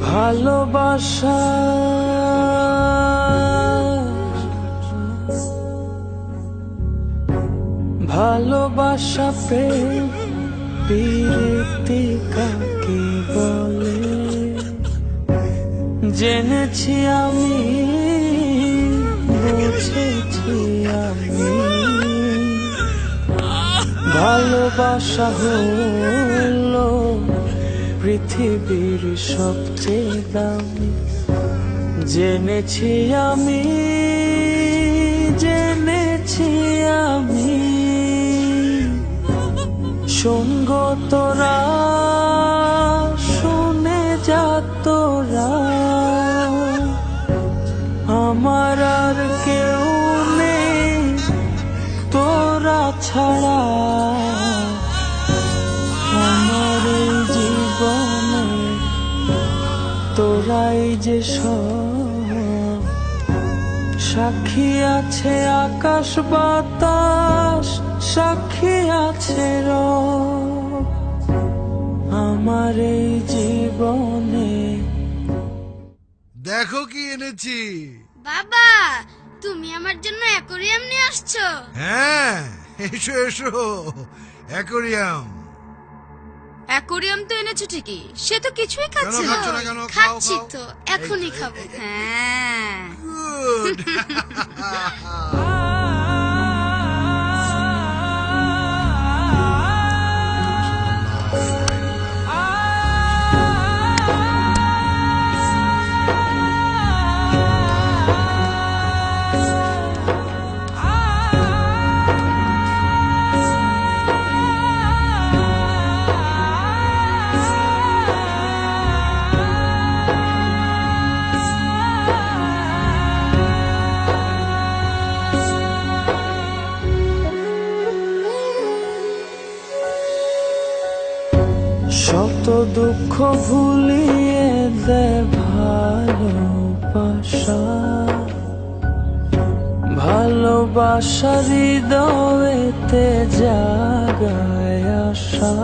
ভালোবাসা ভালোবাসা প্রেম প্রীতি কাকে বলে? জেনেছি আমি ভালোবাসা হলো পৃথিবীর সবচেয়ে দামি। জেনেছি আমি জেনেছি আমি। সঙ্গ তোরা, শুনে যা তোরা। আমার আর কেউ নেই, তোরা ছাড়া তোরাই যে সাক্ষী আছে আকাশ বাতাস সাক্ষী আছে রব। আমার এই জীবনে দেখো কি এনেছি। বাবা তুমি আমার জন্য অ্যাকোরিয়াম নিয়ে আসছো। হ্যাঁ এসো এসো। অ্যাকোরিয়াম। অ্যাকোরিয়াম তো এনেছো ঠিকই। সে তো কিছুই খাচ্ছে। না খাচ্ছ না কেন? খাও খাচ্ছি খাও। তো এখনই খাব। হ্যাঁ। শত দুঃখ ভুলিয়ে দে ভালোবাসা। ভালোবাসা হৃদয়েতে জাগায় আশা।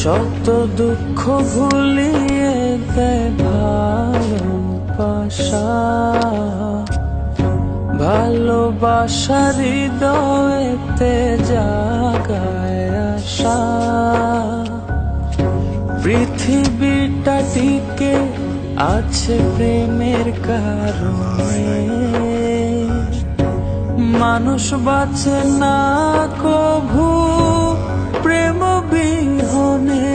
শত দুঃখ ভুলিয়ে দে ভালোবাসা ভালোবাসা হৃদয়েতে জাগায় আশা। পৃথিবীটা টিকে আছে প্রেমের কারণে। মানুষ বাঁচে না কভু প্রেম বিহনে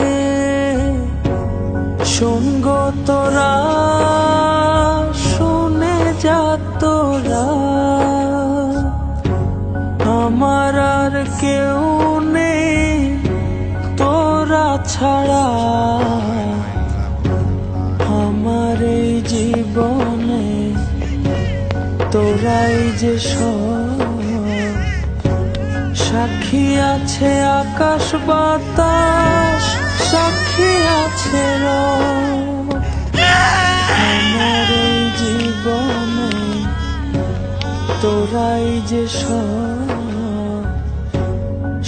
সঙ্গ তোরা তোরা। আমার আর কেউ নেই তোরা ছাড়া। আমার এই জীবনে তোরাই যে সাক্ষী আছে আকাশ বাতাস, সাক্ষী আছে রব। যে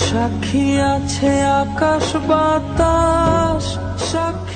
সাক্ষী আছে আকাশ বাতাস সাক্ষী